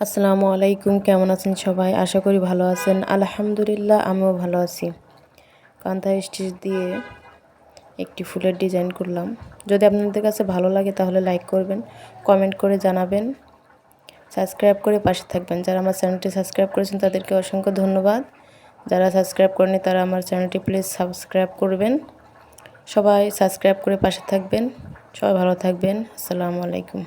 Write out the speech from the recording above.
আসসালামু আলাইকুম, কেমন আছেন সবাই? আশা করি ভালো আছেন। আলহামদুলিল্লাহ, আমিও ভালো আছি। কান্থা স্টিচ দিয়ে একটি ফুলের ডিজাইন করলাম। যদি আপনাদের কাছে ভালো লাগে তাহলে লাইক করবেন, কমেন্ট করে জানাবেন। সাবস্ক্রাইব করে পাশে থাকবেন। যারা আমার চ্যানেলটি সাবস্ক্রাইব করেছেন তাদেরকে অসংখ্য ধন্যবাদ। যারা সাবস্ক্রাইব করেনি তারা আমার চ্যানেলটি প্লিজ সাবস্ক্রাইব করবেন। সবাই সাবস্ক্রাইব করে পাশে থাকবেন। সবাই ভালো থাকবেন। আসসালামু আলাইকুম।